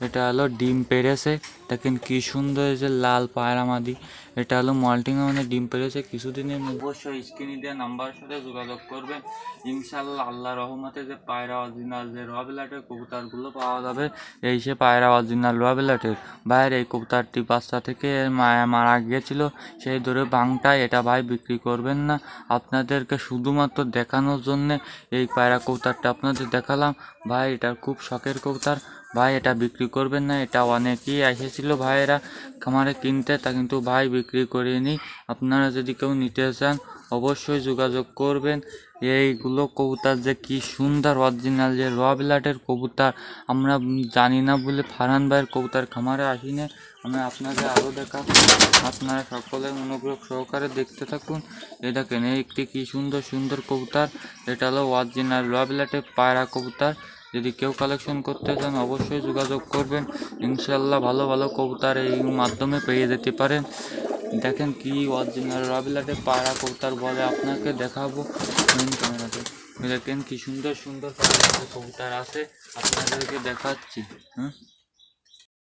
এটা হলো ডিম পেরেছে। দেখেন কি সুন্দর যে লাল পায়রা মাদি। এটা হলো মল্টিং মানে ডিম পেরেছে। কিছুদিনের অবশ্যই স্ক্রিনে দেওয়া নাম্বারের সাথে যোগাযোগ করবেন। ইনশাল্লাহ আল্লাহ রহমতে যে পায়রা অরিজিনাল, যে রবিলাটের কবুতরগুলো পাওয়া যাবে, এই সে পায়রা অরিজিনাল রবিলাটের ভাইয়ের এই কবুতরটি বাচ্চা থেকে মায়া মারা গিয়েছিল, সেই ধরে বাংটায় এটা ভাই বিক্রি করবেন না। আপনাদেরকে শুধুমাত্র দেখানোর জন্যে এই পায়রা কবুতরটা আপনাদের দেখালাম। ভাই, এটা খুব শখের কবুতর। ভাই, এটা বিক্রি করবেন না, এটা অনেকেই এসেছিল ভাইয়েরা খামারে কিনতে, তা কিন্তু ভাই বিক্রি করিনি। আপনারা যদি কেউ নিতে চান, অবশ্যই যোগাযোগ করবেন। এইগুলো কবুতর যে কি সুন্দর অরিজিনাল যে র বিলাটের কবুতর, আমরা জানি না বলে ফারহান ভাইয়ের কবুতর খামারে আসি না আমি আপনাদের আরও দেখাবো। আপনারা সকলে মনোযোগ সহকারে দেখতে থাকুন। এই দেখেন একটি কি সুন্দর সুন্দর কবুতর। এটা হলো অরিজিনাল র বিলাটের পায়রা কবুতর। যদি কেউ কালেকশন করতে চান, অবশ্যই যোগাযোগ করবেন। ইনশাল্লাহ ভালো ভালো কবুতার এই মাধ্যমে পেয়ে যেতে পারেন। দেখেন কি অরিজিনাল রবিলাটে পাড়া কবুতার বলে আপনাকে দেখাবো। ক্যামেরাতে দেখেন কি সুন্দর সুন্দর কবুতার আছে। আপনাদেরকে দেখাচ্ছি হ্যাঁ?